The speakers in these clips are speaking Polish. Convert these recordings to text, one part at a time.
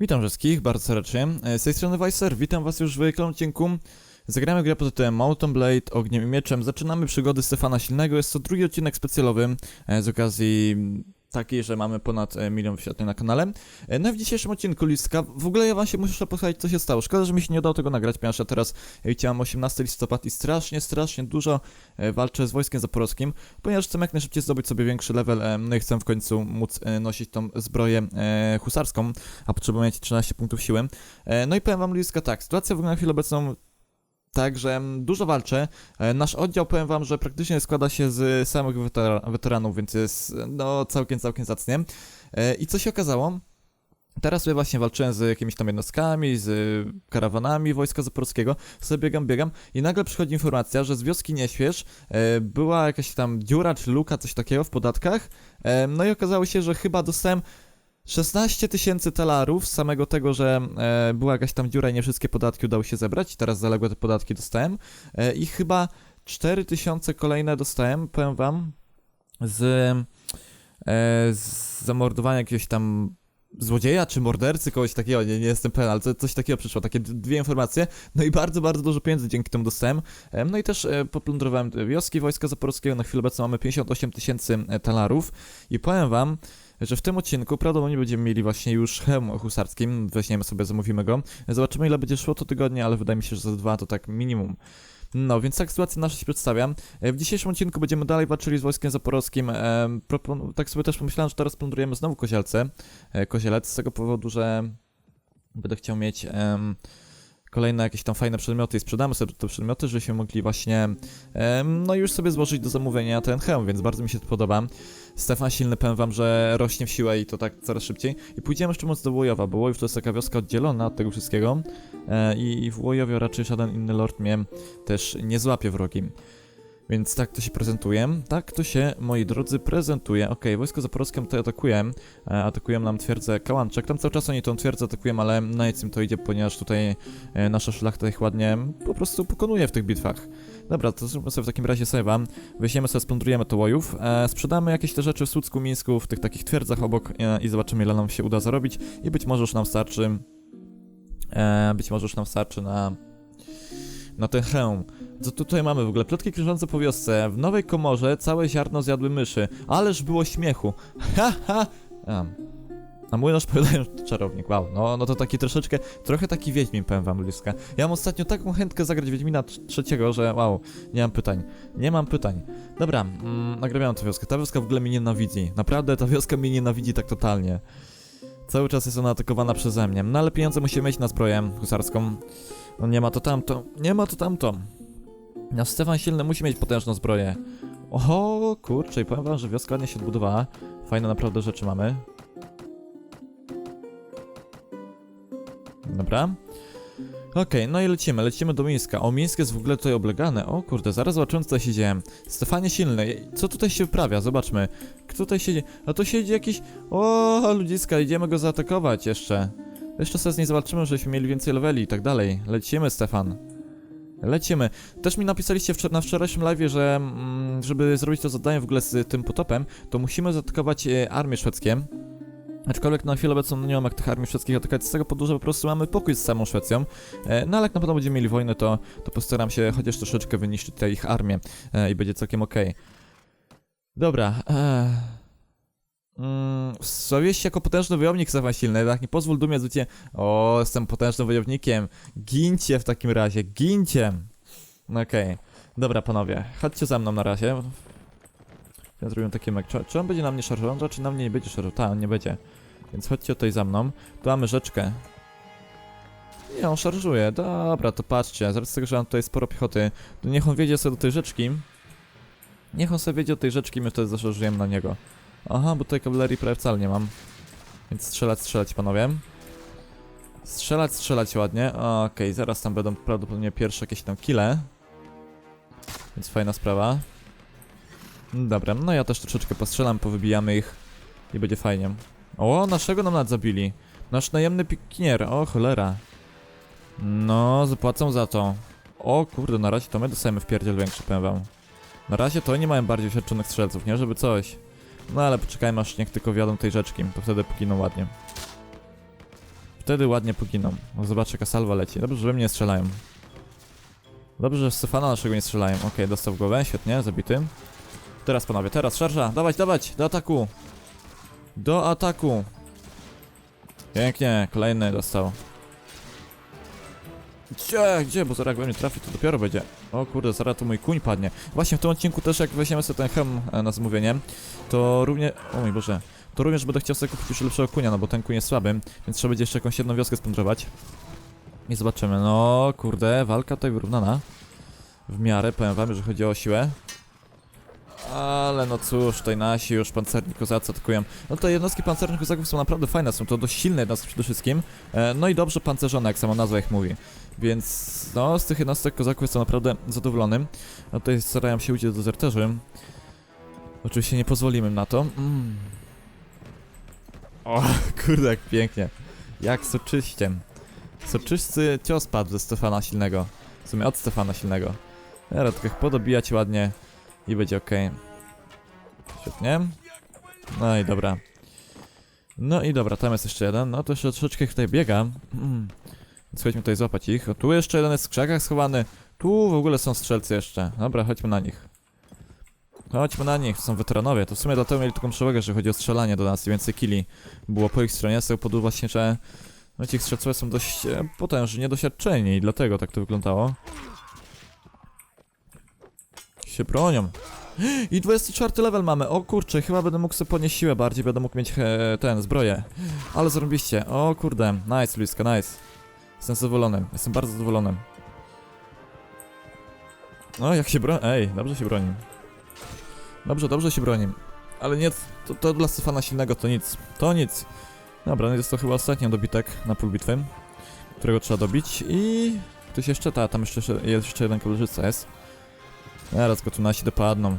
Witam wszystkich bardzo serdecznie. E, Z tej strony Weiser, witam was już w kolejnym odcinku. Zagramy grę pod tytułem Mountain Blade, Ogniem i Mieczem. Zaczynamy przygody Stefana Silnego. Jest to drugi odcinek specjalowy e, z okazji takiej, że mamy ponad e, milion wyświetleń na kanale. E, No i w dzisiejszym odcinku listka, w ogóle ja wam się muszę posłuchać co się stało. Szkoda, że mi się nie udało tego nagrać, ponieważ ja teraz e, chciałem 18 listopad i strasznie, strasznie dużo e, walczę z wojskiem zaporowskim, ponieważ chcę jak najszybciej zdobyć sobie większy level, e, no i chcę w końcu móc e, nosić tą zbroję e, husarską, a potrzebuję mieć 13 punktów siły. E, No i powiem wam, Luiska, tak, sytuacja wygląda na chwilę obecną tak, że mm, dużo walczę. E, Nasz oddział, powiem wam, że praktycznie składa się z samych wetera- weteranów, więc jest, no, całkiem, całkiem zacnie. E, I co się okazało? Teraz sobie właśnie walczyłem z jakimiś tam jednostkami, z karawanami wojska zaporowskiego, sobie biegam, biegam i nagle przychodzi informacja, że z wioski Nieśwież e, była jakaś tam dziura czy luka, coś takiego w podatkach, no i okazało się, że chyba dostałem 16 tysięcy talarów z samego tego, że e, była jakaś tam dziura i nie wszystkie podatki udało się zebrać, teraz zaległe te podatki dostałem. E, i chyba 4 tysiące kolejne dostałem, powiem wam, z, e, z zamordowania jakiegoś tam złodzieja czy mordercy, kogoś takiego, nie, nie jestem pewien, ale co, coś takiego przyszło, takie dwie informacje, no i bardzo, bardzo dużo pieniędzy dzięki temu dostałem, E, no i też e, poplądrowałem wioski Wojska Zaporowskiego, na chwilę obecną mamy 58 tysięcy e, talarów. I powiem wam, że w tym odcinku prawdopodobnie będziemy mieli właśnie już hełm husarskim, weźmiemy sobie, zamówimy go, zobaczymy ile będzie szło to tygodnie, ale wydaje mi się, że za dwa to tak minimum. No, więc tak sytuacja nasza się przedstawia. E, W dzisiejszym odcinku będziemy dalej walczyli z wojskiem zaporowskim. E, tak sobie też pomyślałem, że teraz plądrujemy znowu Kozielce, e, Kozielec, z tego powodu, że będę chciał mieć em, kolejne jakieś tam fajne przedmioty i sprzedamy sobie te przedmioty, żebyśmy mogli właśnie no już sobie złożyć do zamówienia ten hełm, więc bardzo mi się to podoba. Stefan Silny, powiem wam, że rośnie w siłę i to tak coraz szybciej. I pójdziemy jeszcze mocno do Łojowa, bo Łojów to jest taka wioska oddzielona od tego wszystkiego e, i, w Łojowie raczej żaden inny lord mnie też nie złapie wrogi. Więc tak to się prezentuje. Tak to się, moi drodzy, prezentuje. Okej, wojsko zaporowskie tutaj atakuje. E, atakują nam twierdzę Kałanczak. Tam cały czas oni tą twierdzę atakują, ale na nic im to idzie, ponieważ tutaj e, nasza szlachta ich ładnie po prostu pokonuje w tych bitwach. Dobra, to zróbmy sobie w takim razie save'a. Weźmiemy sobie, splądrujemy to łojów. E, sprzedamy jakieś te rzeczy w Słucku, Mińsku, w tych takich twierdzach obok e, i zobaczymy ile nam się uda zarobić. I być może już nam starczy... E, być może już nam starczy na... Na ten hełm. Co tutaj mamy w ogóle? Plotki krążące po wiosce. W Nowej Komorze całe ziarno zjadły myszy. Ależ było śmiechu. Ha, ha! A, a młynarz powiadają, że to czarownik. Wow, no, no to taki troszeczkę, trochę taki Wiedźmin, powiem wam, Ludzka. Ja mam ostatnio taką chętkę zagrać Wiedźmina tr- trzeciego, że wow, nie mam pytań. Nie mam pytań. Dobra, mm, nagrabiam tę wioskę. Ta wioska w ogóle mnie nienawidzi. Naprawdę, ta wioska mnie nienawidzi tak totalnie. Cały czas jest ona atakowana przeze mnie. No ale pieniądze musimy mieć na zbroję husarską. No nie ma to tamto, nie ma to tamto. No Stefan Silny musi mieć potężną zbroję. Oho, kurczę, i powiem wam, że wioska ładnie się odbudowała. Fajne naprawdę rzeczy mamy. Dobra. Okej, no i lecimy, lecimy do Mińska. O, Mińsk jest w ogóle tutaj oblegane. O kurde, zaraz zobaczymy co tutaj się dzieje. Stefanie Silny, co tutaj się wyprawia? Zobaczmy. Kto tutaj siedzi? A tu siedzi jakiś... O, ludziska, idziemy go zaatakować jeszcze. Jeszcze sobie z niej zobaczymy, żebyśmy mieli więcej leveli i tak dalej. Lecimy, Stefan. Lecimy. Też mi napisaliście na wczorajszym live, że mm, żeby zrobić to zadanie w ogóle z tym potopem, to musimy zaatakować e, armię szwedzkie. Aczkolwiek na chwilę obecną nie mam jak tych armii szwedzkich atakać, z tego powodu, że po prostu mamy pokój z samą Szwecją. E, no ale jak na pewno będziemy mieli wojnę, to, to postaram się chociaż troszeczkę wyniszczyć tę ich armię e, i będzie całkiem okej. Dobra. E, mm, Sławiłeś się jako potężny wojownik, Stefan Silny, tak? Nie pozwól dumie zwrócić. O, jestem potężnym wojownikiem. Gincie w takim razie, gincie. Okej. Dobra, panowie, chodźcie za mną na razie. Ja zrobię taki mek. Czy, czy on będzie na mnie szarżował? Raczej na mnie nie będzie szarżował. Tak, on nie będzie. Więc chodźcie tutaj za mną. Tu mamy rzeczkę. Nie, on szarżuje. Dobra, to patrzcie. Z tego, że mam tutaj sporo piechoty, to niech on wiedzie sobie do tej rzeczki. Niech on sobie wiedzie do tej rzeczki, my wtedy zaszarżujemy na niego. Aha, bo tutaj kawalerii prawie wcale nie mam. Więc strzelać, strzelać, panowie. Strzelać, strzelać ładnie. Okej, zaraz tam będą prawdopodobnie pierwsze jakieś tam kile. Więc fajna sprawa. Dobra, no ja też troszeczkę postrzelam, powybijamy ich i będzie fajnie. O, naszego nam nad zabili. Nasz najemny pikinier, o cholera. No, zapłacą za to. O kurde, na razie to my dostajemy w pierdziel większy, powiem wam. Na razie to nie mają bardziej doświadczonych strzelców, nie? Żeby coś. No ale poczekajmy aż niech tylko wjadą tej rzeczki, to wtedy poginą ładnie. wtedy ładnie poginą. O, Zobacz jaka salwa leci. Dobrze, że we mnie nie strzelają. Dobrze, że Stefana naszego nie strzelają. Okej, dostał w głowę, świetnie, zabity. Teraz panowie, teraz szarża, dawać, dawać, do ataku. Do ataku. Pięknie, kolejny dostał. Gdzie, gdzie, bo zaraz jak we mnie trafi, to dopiero będzie. O kurde, zaraz tu mój kuń padnie. Właśnie w tym odcinku też jak weźmiemy sobie ten hem e, na zamówienie, to również... O mój Boże. To również będę chciał sobie kupić już lepszego kunia, no bo ten kuń jest słaby, więc trzeba będzie jeszcze jakąś jedną wioskę splądrować. I zobaczymy, no kurde, walka tutaj wyrównana. W miarę, powiem wam, że chodzi o siłę. Ale no cóż, tutaj nasi już pancerni kozacy atakują. No to jednostki pancernych kozaków są naprawdę fajne, są to dość silne jednostki przede wszystkim. E, no i dobrze pancerzone, jak sama nazwa ich mówi. Więc no, z tych jednostek kozaków jestem naprawdę zadowolony. No tutaj starają się do dezerterzy. Oczywiście nie pozwolimy im na to. Mm. O, kurde, jak pięknie. Jak soczyście. Soczysty cios padł ze Stefana Silnego. W sumie od Stefana Silnego. Teraz tylko podobijać ładnie i będzie ok. Świetnie. No i dobra. No i dobra, tam jest jeszcze jeden. No to jeszcze troszeczkę tutaj biega. Mm. Więc chodźmy tutaj złapać ich. O, tu jeszcze jeden jest w krzakach schowany. Tu w ogóle są strzelcy jeszcze. Dobra, chodźmy na nich. Chodźmy na nich, są weteranowie. To w sumie dlatego mieli taką przewagę, że chodzi o strzelanie do nas i więcej killi. Było po ich stronie, z tego powodu właśnie, że no, ci strzelcowie są dość e, potężni, niedoświadczeni i dlatego tak to wyglądało. Się bronią. I 24 level mamy, o kurczę, chyba będę mógł sobie podnieść siłę bardziej, będę mógł mieć e, ten, zbroję. Ale zrobiliście, o kurde, nice Luiska, nice. Jestem zadowolony, jestem bardzo zadowolony. O, jak się broni, ej, dobrze się broni. Dobrze, dobrze się broni. Ale nie, to, to dla Stefana Silnego to nic, to nic. Dobra, no jest to chyba ostatni dobitek na pół bitwy, którego trzeba dobić i... Ktoś jeszcze, ta, tam jeszcze, jeszcze jeden kablżyca jest. Zaraz go tu nasi dopadną.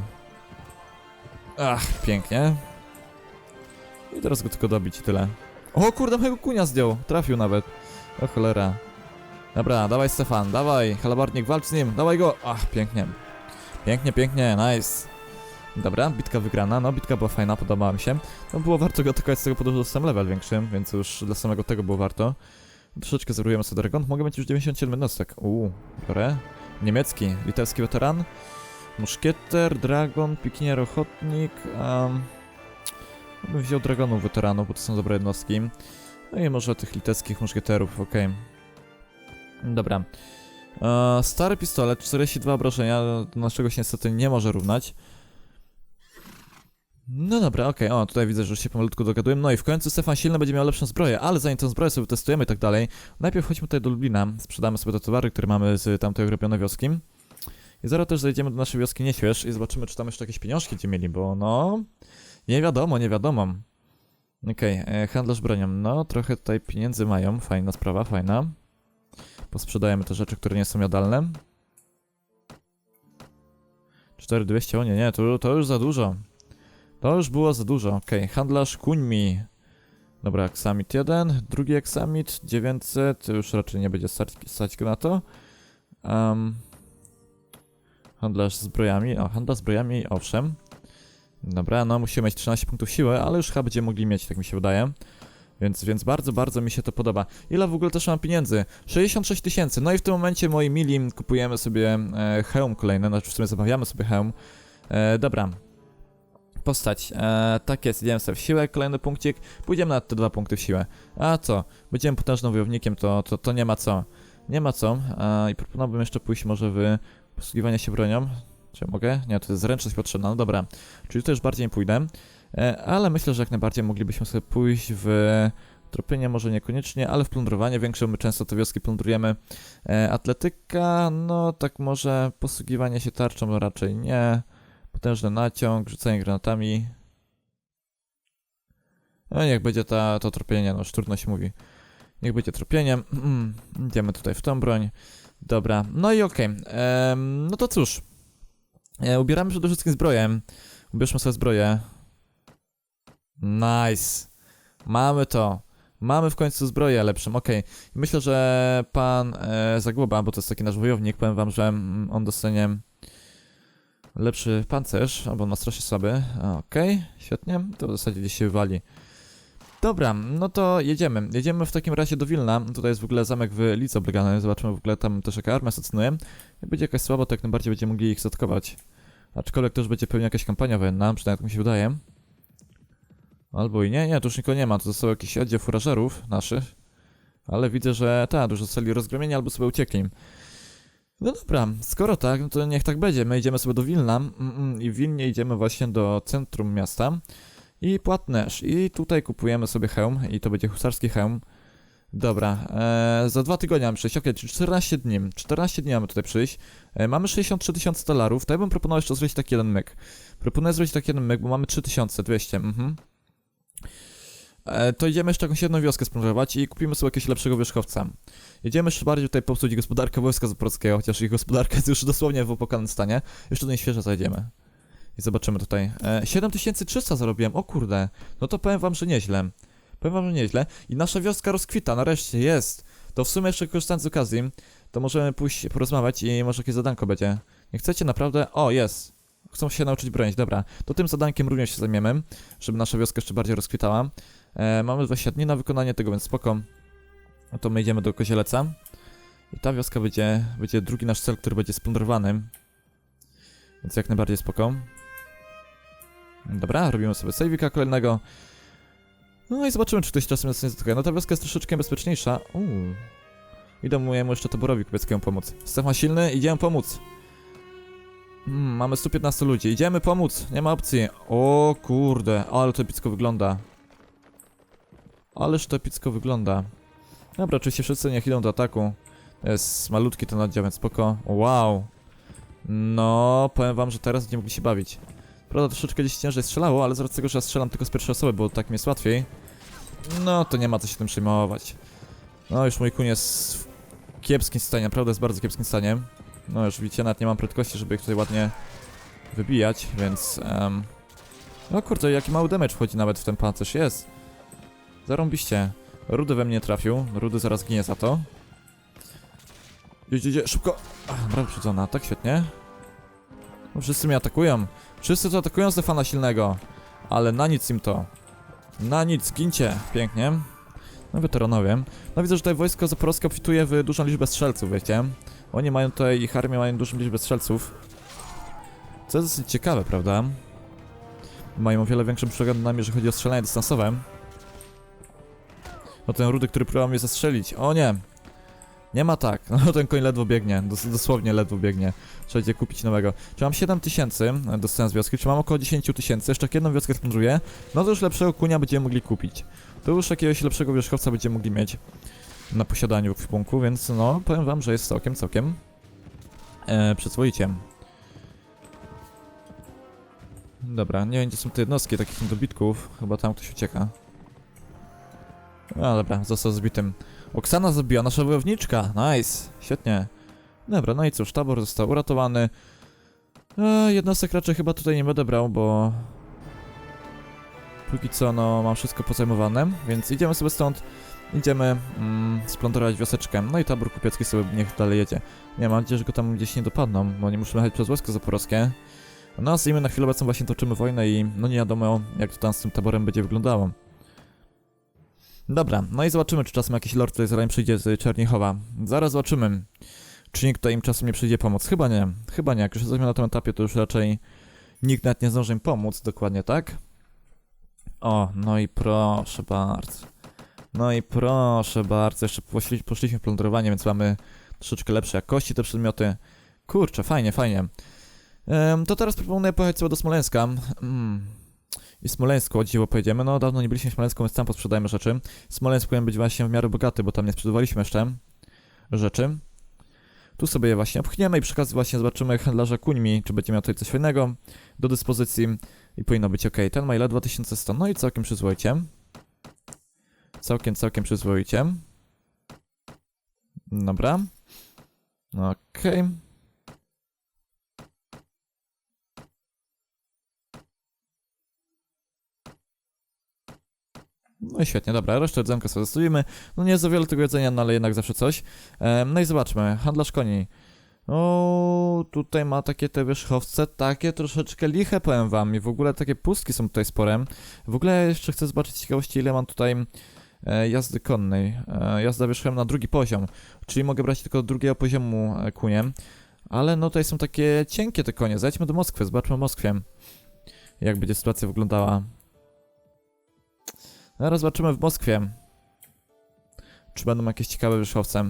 Ach, pięknie. I teraz go tylko dobić i tyle. O kurde, mojego kunia zdjął. Trafił nawet. O cholera. Dobra, dawaj Stefan, dawaj. Halabarnik, walcz z nim. Dawaj go. Ach, pięknie. Pięknie, pięknie, nice. Dobra, bitka wygrana. No, bitka była fajna, podobała mi się. No, było warto go atakować z tego powodu, że dostałem level większy, więc już dla samego tego było warto. Troszeczkę zerujemy sobie Dragon. Mogę mieć już 97 jednostek. Uuu, biorę. Niemiecki, litewski weteran. Muszkieter, Dragon, Pikinier, Ochotnik. Um, bym wziął Dragonów weteranów, bo to są dobre jednostki. No i może tych litewskich muszkieterów, okej. Dobra. E, stary pistolet, 42 obrażenia, do naszego się niestety nie może równać. No dobra, okej, o, tutaj widzę, że już się pomalutku dogaduję. No i w końcu Stefan Silny będzie miał lepszą zbroję, ale zanim tę zbroję sobie testujemy i tak dalej, najpierw chodźmy tutaj do Lublina, sprzedamy sobie te towary, które mamy z tamtej okropionej wioski. I zaraz też zajdziemy do naszej wioski Nieśwież i zobaczymy, czy tam jeszcze jakieś pieniążki gdzie mieli, bo no... Nie wiadomo, nie wiadomo. Okej, okay, handlarz bronią. No, trochę tutaj pieniędzy mają, fajna sprawa, fajna. Posprzedajemy te rzeczy, które nie są jadalne. 4200, o nie, nie, to, to już za dużo. To już było za dużo, okej. Okay. Handlarz kuńmi. Dobra, aksamit 1, drugi aksamit 900, już raczej nie będzie stać, stać go na to. Um, handlarz zbrojami, o, handlarz zbrojami, owszem. Dobra, no musimy mieć 13 punktów siły, ale już chyba będziemy mogli mieć, tak mi się wydaje. Więc, więc bardzo, bardzo mi się to podoba. Ile w ogóle też mam pieniędzy? 66 tysięcy. No i w tym momencie, moi mili, kupujemy sobie e, hełm kolejny, znaczy w sumie zamawiamy sobie hełm. E, dobra, Postać. E, tak jest, idziemy sobie w siłę, kolejny punkcik. Pójdziemy na te dwa punkty w siłę. A co? Będziemy potężnym wojownikiem, to, to, to nie ma co. Nie ma co. E, I proponowałbym jeszcze pójść może w posługiwanie się bronią. Czy mogę? Nie, to jest zręczność potrzebna. No dobra. Czyli to już bardziej nie pójdę. E, ale myślę, że jak najbardziej moglibyśmy sobie pójść w tropienie może niekoniecznie, ale w plądrowanie większe, my często te wioski plądrujemy. E, atletyka, no tak może posługiwanie się tarczą raczej nie. Potężny naciąg, rzucanie granatami. No niech będzie ta, to tropienie, no już trudno się mówi. Niech będzie tropieniem. Idziemy tutaj w tą broń. Dobra, no i okej. Okay. no to cóż. E, ubieramy przede wszystkim zbroję. Ubierzmy sobie zbroję. Nice. Mamy to. Mamy w końcu zbroję lepszą, okej. Okay. Myślę, że pan e, Zagłoba, bo to jest taki nasz wojownik, powiem wam, że mm, on dostanie lepszy pancerz, albo on ma strasznie słaby. Okej, okay, świetnie. To w zasadzie gdzieś się wywali. Dobra, no to jedziemy. Jedziemy w takim razie do Wilna. Tutaj jest w ogóle zamek w Lice oblegany. Zobaczymy w ogóle tam też jaka armia stacjonuje. Jak będzie jakaś słaba, to jak najbardziej będziemy mogli ich zaatakować. Aczkolwiek to już będzie pewnie jakaś kampania wojenna, przynajmniej tak mi się wydaje. Albo i nie, nie, tu już nikogo nie ma, to został jakiś oddział furażerów naszych. Ale widzę, że tak, już zostali rozgromieni albo sobie uciekli. No dobra, skoro tak, no to niech tak będzie. My idziemy sobie do Wilna mm, mm, i w Wilnie idziemy właśnie do centrum miasta. I płatnerz. I tutaj kupujemy sobie hełm i to będzie husarski hełm. Dobra, e, za dwa tygodnie mamy przyjść, okej, czyli 14 dni. 14 dni mamy tutaj przyjść. E, mamy 63 tysiące dolarów, to ja bym proponował jeszcze zrobić taki jeden myk. Proponuję zrobić taki jeden myk, bo mamy 3200, mhm. E, to idziemy jeszcze jakąś jedną wioskę spróbować i kupimy sobie jakiegoś lepszego wierzchowca. Jedziemy jeszcze bardziej tutaj popsuć gospodarkę wojska zaporowskiego, chociaż ich gospodarka jest już dosłownie w opłakanym stanie. Jeszcze do niej świeżo zajdziemy. Zobaczymy tutaj. E, 7300 zarobiłem, o kurde. No to powiem wam, że nieźle. Powiem wam, że nieźle. I nasza wioska rozkwita, nareszcie, jest. To w sumie jeszcze korzystając z okazji, to możemy pójść porozmawiać i może jakieś zadanko będzie. Nie chcecie naprawdę? O, jest. Chcą się nauczyć bronić, dobra. To tym zadankiem również się zajmiemy, żeby nasza wioska jeszcze bardziej rozkwitała. E, mamy 20 dni na wykonanie tego, więc spoko. No to my idziemy do Kozieleca. I ta wioska będzie, będzie drugi nasz cel, który będzie splądrowany. Więc jak najbardziej spoko. Dobra, robimy sobie save'ika kolejnego. No i zobaczymy, czy ktoś czasem nas nie zatkuje. No ta wioska jest troszeczkę bezpieczniejsza. Uuu. Idę mojemu jeszcze Toborowi Kupieckiemu pomóc. Stefan silny, idziemy pomóc. Mm, mamy 115 ludzi, idziemy pomóc, nie ma opcji. O kurde, ale to epicko wygląda. Ależ to epicko wygląda. Dobra, oczywiście wszyscy niech idą do ataku. Jest malutki ten oddział, więc spoko. Wow. No, powiem wam, że teraz będziemy mogli się bawić. Prawda, troszeczkę gdzieś ciężej strzelało, ale z racji tego, że ja strzelam tylko z pierwszej osoby, bo tak mi jest łatwiej. No, to nie ma co się tym przejmować. No, już mój kuń jest w kiepskim stanie, naprawdę jest bardzo kiepskim stanie. No, już widzicie, nawet nie mam prędkości, żeby ich tutaj ładnie wybijać, więc... Um... No kurde, jaki mały damage wchodzi nawet w ten pancerz, jest. Zarąbiście. Rudy we mnie trafił, Rudy zaraz ginie za to. Idzie, idzie, szybko! Ach, Brak przydzona, tak świetnie. No, wszyscy mnie atakują. Wszyscy tu atakują Stefana Silnego. Ale na nic im to. Na nic, gincie. Pięknie. No weteranowie. No widzę, że tutaj wojsko zaporowskie obfituje w dużą liczbę strzelców, wiecie. Oni mają tutaj, ich armia mają dużą liczbę strzelców. Co jest dosyć ciekawe, prawda? Mają o wiele większą przewagę nami, jeżeli chodzi o strzelanie dystansowe. No ten rudy, który próbował mnie zastrzelić. O nie! Nie ma tak. No ten koń ledwo biegnie. Dos dosłownie ledwo biegnie. Trzeba będzie kupić nowego. Czy mam 7 tysięcy dostałem z wioski, czy mam około 10 tysięcy, jeszcze jedną wioskę splądruję, no to już lepszego kunia będziemy mogli kupić. To już jakiegoś lepszego wierzchowca będziemy mogli mieć na posiadaniu w punku, więc no, powiem wam, że jest całkiem, całkiem e, przyzwoicie. Dobra, nie wiem gdzie są te jednostki takich niedobitków, chyba tam ktoś ucieka. No dobra, został zbitym. Oksana zabiła nasza wojowniczka, nice, świetnie. Dobra, no i cóż, tabor został uratowany. E, jednostek raczej chyba tutaj nie będę brał, bo... Póki co, no, mam wszystko pozajmowane, więc idziemy sobie stąd. Idziemy mm, splądrować wioseczkę. No i tabor kupiecki sobie niech dalej jedzie. Nie, mam nadzieję, że go tam gdzieś nie dopadną, bo nie muszę jechać przez wojsko zaporowskie. No, a nimi na chwilę obecną właśnie toczymy wojnę i no nie wiadomo, jak to tam z tym taborem będzie wyglądało. Dobra, no i zobaczymy, czy czasem jakiś lord tutaj zaraz przyjdzie z Czernichowa. Zaraz zobaczymy, czy nikt tutaj im czasem nie przyjdzie pomóc. Chyba nie, chyba nie. Jak już jesteśmy na tym etapie, to już raczej nikt nawet nie zdąży im pomóc, dokładnie tak. O, no i proszę bardzo. No i proszę bardzo, jeszcze poszli, poszliśmy w plądrowanie, więc mamy troszeczkę lepsze jakości te przedmioty. Kurczę, fajnie, fajnie. To teraz proponuję pojechać sobie do Smoleńska. Mm. I Smoleńsku o dziwo pojedziemy. No, dawno nie byliśmy w Smoleńsku, więc tam posprzedajmy rzeczy. Smoleńsk powinien być właśnie w miarę bogaty, bo tam nie sprzedawaliśmy jeszcze rzeczy. Tu sobie je właśnie obchniemy i przy okazji właśnie zobaczymy handlarza kuńmi, czy będzie miał tutaj coś fajnego do dyspozycji i powinno być ok. Ten ma ile? 2100, no i całkiem przyzwoicie. Całkiem, całkiem przyzwoicie. Dobra. Okej. No i świetnie, dobra, resztę jedzonka sobie zostawimy. No nie za wiele tego jedzenia, no ale jednak zawsze coś. Em, no i zobaczmy, handlarz koni. O, tutaj ma takie te wierzchowce, takie troszeczkę liche, powiem wam. I w ogóle takie pustki są tutaj spore. W ogóle jeszcze chcę zobaczyć ciekawości, ile mam tutaj e, jazdy konnej. E, jazda wierzchem na drugi poziom, czyli mogę brać tylko drugiego poziomu e, kunie. Ale no tutaj są takie cienkie te konie. Zajdźmy do Moskwy, zobaczmy Moskwę. Jak będzie sytuacja wyglądała. Zaraz zobaczymy w Moskwie. Czy będą jakieś ciekawe wierzchowce.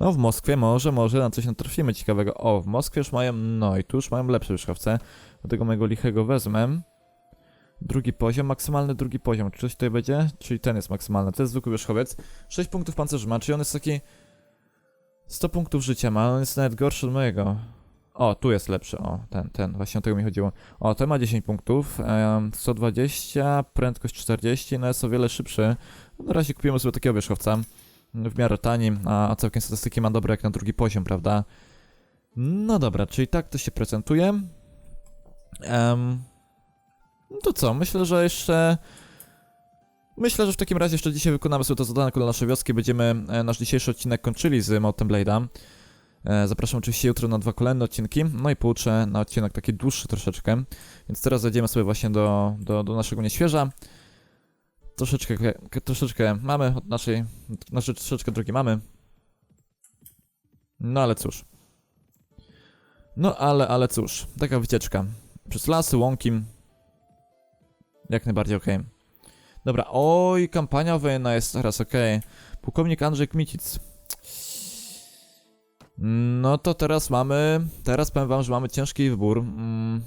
No w Moskwie może, może na coś natrafimy ciekawego. O, w Moskwie już mają, no i tu już mają lepsze wierzchowce. Do tego mojego lichego wezmę. Drugi poziom, maksymalny drugi poziom. Czy coś tutaj będzie? Czyli ten jest maksymalny. To jest zwykły wierzchowiec. 6 punktów pancerza ma, czyli on jest taki... 100 punktów życia ma, on jest nawet gorszy od mojego. O, tu jest lepszy, o, ten, ten, właśnie o tego mi chodziło. O, ten ma 10 punktów, em, 120, prędkość 40, no jest o wiele szybszy. Na razie kupimy sobie takiego wierzchowca, w miarę tani, a, całkiem statystyki ma dobre jak na drugi poziom, prawda? No dobra, czyli tak to się prezentuje. No to co, myślę, że jeszcze... Myślę, że w takim razie jeszcze dzisiaj wykonamy sobie to zadanie dla naszej wioski. Będziemy e, nasz dzisiejszy odcinek kończyli z Mountain Blade'a. E, Zapraszam oczywiście jutro na dwa kolejne odcinki, no i pojutrze na odcinek taki dłuższy troszeczkę. Więc teraz zajdziemy sobie właśnie do, do, do naszego nieświeża. Troszeczkę, troszeczkę mamy od naszej, znaczy troszeczkę drogi mamy. No ale cóż. No ale, ale cóż, taka wycieczka. Przez lasy, łąki. Jak najbardziej okej. Dobra, oj, kampania wojenna jest teraz okej. Pułkownik Andrzej Kmicic. No to teraz mamy. Teraz powiem wam, że mamy ciężki wybór. Mm.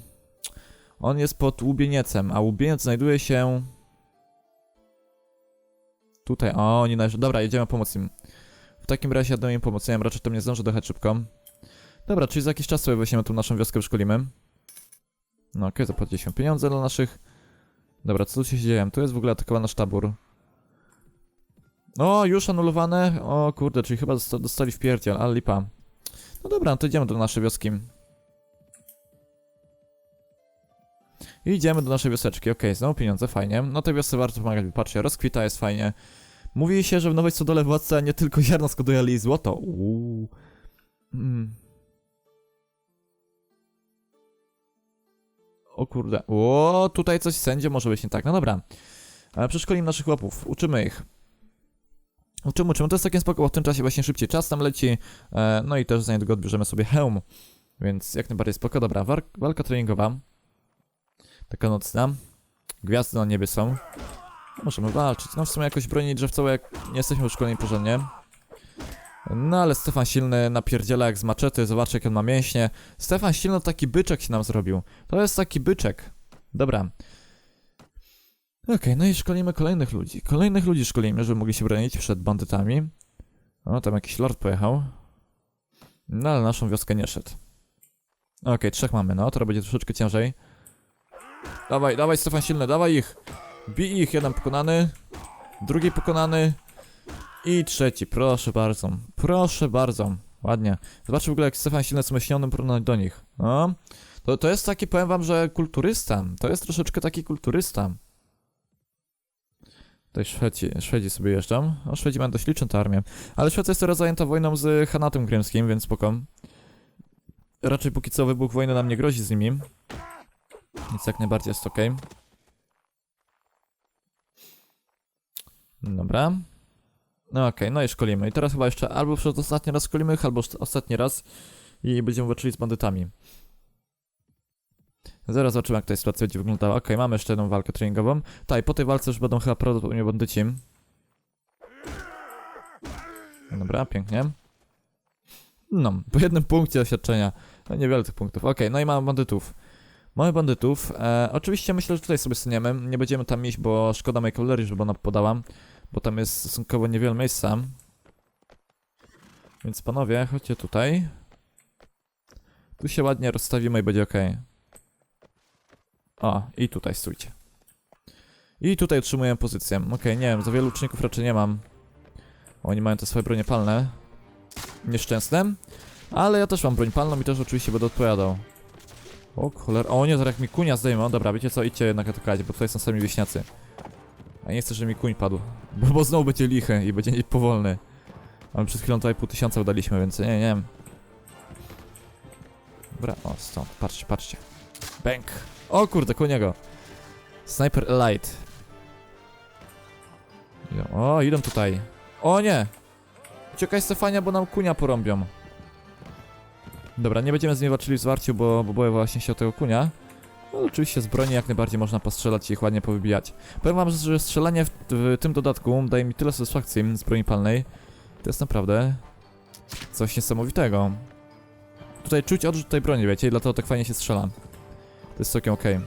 On jest pod Łubieniecem, a Łubieniec znajduje się. Tutaj. O, nie należy. Dobra, jedziemy pomóc im. W takim razie jadę im. Nie wiem, raczej to nie zdążę dojechać szybko. Dobra, czyli za jakiś czas sobie weźmiemy tu naszą wioskę, wyszkolimy. No okej, zapłaciliśmy pieniądze dla naszych. Dobra, co tu się dzieje? Tu jest w ogóle atakowany nasz tabór. O, już anulowane? O kurde, czyli chyba dosta- dostali w pierdziel, ale lipa. No dobra, no to idziemy do naszej wioski. I idziemy do naszej wioseczki, okej, znowu pieniądze, fajnie. No tej wiosce warto pomagać, patrzcie, rozkwita jest fajnie. Mówi się, że w Nowej Stodole władca nie tylko ziarno składuje, ale i złoto. Uuu. Mm. O kurde. O, tutaj coś sędzie może być nie tak. No dobra. Ale przeszkolimy naszych łapów, uczymy ich. Uczymy, uczymy. To jest takie spoko, bo w tym czasie właśnie szybciej czas tam leci. E, no i też za niedługo odbierzemy sobie hełm. Więc jak najbardziej spoko. Dobra, walka treningowa. Taka nocna. Gwiazdy na niebie są. Możemy walczyć. No w sumie jakoś broni drzewcowe, jak nie jesteśmy uszkoleni porządnie. No ale Stefan Silny napierdziela jak z maczety, zobaczcie jak on ma mięśnie. Stefan Silny taki byczek się nam zrobił. To jest taki byczek. Dobra. Okej, no i szkolimy kolejnych ludzi. Kolejnych ludzi szkolimy, żeby mogli się bronić przed bandytami. O, tam jakiś lord pojechał. No ale naszą wioskę nie szedł. Okej, trzech mamy, no, to będzie troszeczkę ciężej. Dawaj, dawaj Stefan Silny, dawaj ich! Bij ich, jeden pokonany. Drugi pokonany. I trzeci, proszę bardzo. Proszę bardzo. Ładnie. Zobaczcie w ogóle jak Stefan Silny jest porównać do nich. No. To, to jest taki, powiem wam, że kulturysta. To jest troszeczkę taki kulturysta. Tutaj Szwedzi, Szwedzi sobie jeżdżą. O, Szwedzi mają dość liczną armię. Ale Szwecja jest teraz zajęta wojną z Hanatem Krymskim, więc spoko. Raczej póki co wybuch wojny nam nie grozi z nimi. Więc jak najbardziej jest okej. Dobra. No okej, no i szkolimy. I teraz chyba jeszcze albo przez ostatni raz szkolimy ich, albo ostatni raz i będziemy walczyli z bandytami. Zaraz zobaczymy, jak ta sytuacja będzie wyglądała. Okej, mamy jeszcze jedną walkę treningową. Tak, po tej walce już będą chyba prawdopodobnie bandyci. Dobra, pięknie. No, po jednym punkcie doświadczenia. No niewiele tych punktów. Okej, no i mamy bandytów. Mamy bandytów. E, oczywiście myślę, że tutaj sobie staniemy. Nie będziemy tam iść, bo szkoda mojej kawalerii, żeby ona podała. Bo tam jest stosunkowo niewiele miejsca. Więc panowie, chodźcie tutaj. Tu się ładnie rozstawimy i będzie ok. O, i tutaj stójcie. I tutaj utrzymuję pozycję. Okej, nie wiem, za wielu uczniów raczej nie mam. Oni mają te swoje bronie palne. Nieszczęsne. Ale ja też mam broń palną i też oczywiście będę odpowiadał. O cholera, o nie, zaraz mi kunia zdejmą. Dobra, wiecie co, idźcie jednak atakować, bo tutaj są sami wieśniacy. A nie chcę, żeby mi kuń padł. Bo, bo znowu będzie lichy i będzie powolny. Ale przed chwilą tutaj pół tysiąca udaliśmy, więc nie, nie wiem. Dobra, o, stąd, patrzcie, patrzcie. Bęk. O kurde, koło niego. Sniper Elite. O, idą tutaj. O nie! Uciekaj Stefania, bo nam kunia porąbią. Dobra, nie będziemy z nimi walczyli w zwarciu, bo, bo boję właśnie się o tego kunia. No, oczywiście z broni jak najbardziej można postrzelać i ich ładnie powybijać. Powiem wam, że strzelanie w, w tym dodatku daje mi tyle satysfakcji z broni palnej. To jest naprawdę coś niesamowitego. Tutaj czuć odrzut tej broni, wiecie, i dlatego tak fajnie się strzela. To jest całkiem okej.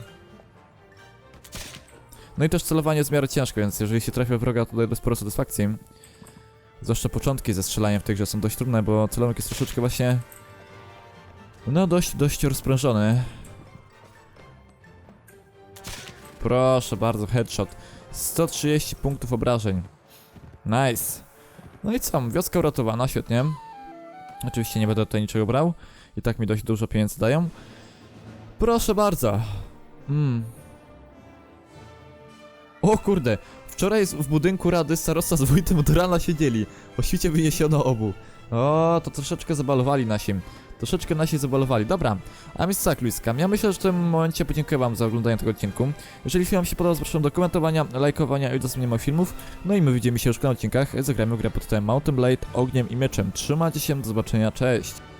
No i też celowanie jest w miarę ciężko, więc jeżeli się trafia wroga, to daje sporo satysfakcji. Zwłaszcza początki ze strzelaniem w tej grze są dość trudne, bo celownik jest troszeczkę właśnie... No, dość, dość rozprężony. Proszę bardzo, headshot. 130 punktów obrażeń. Nice. No i co, wioska uratowana, świetnie. Oczywiście nie będę tutaj niczego brał. I tak mi dość dużo pieniędzy dają. Proszę bardzo. Mm. O kurde, wczoraj w budynku rady starosta z wójtem od rana siedzieli. O świcie wyniesiono obu. O, to troszeczkę zabalowali nasi. Troszeczkę nasi zabalowali. Dobra, a więc tak, Luiska, ja myślę, że w tym momencie podziękuję wam za oglądanie tego odcinku. Jeżeli film wam się podobał, zapraszam do komentowania, lajkowania i udostępnienia filmów. No i my widzimy się już kolejnych odcinkach. Zagrajmy w grę pod tytułem Mountain Blade, Ogniem i Mieczem. Trzymajcie się, do zobaczenia, cześć!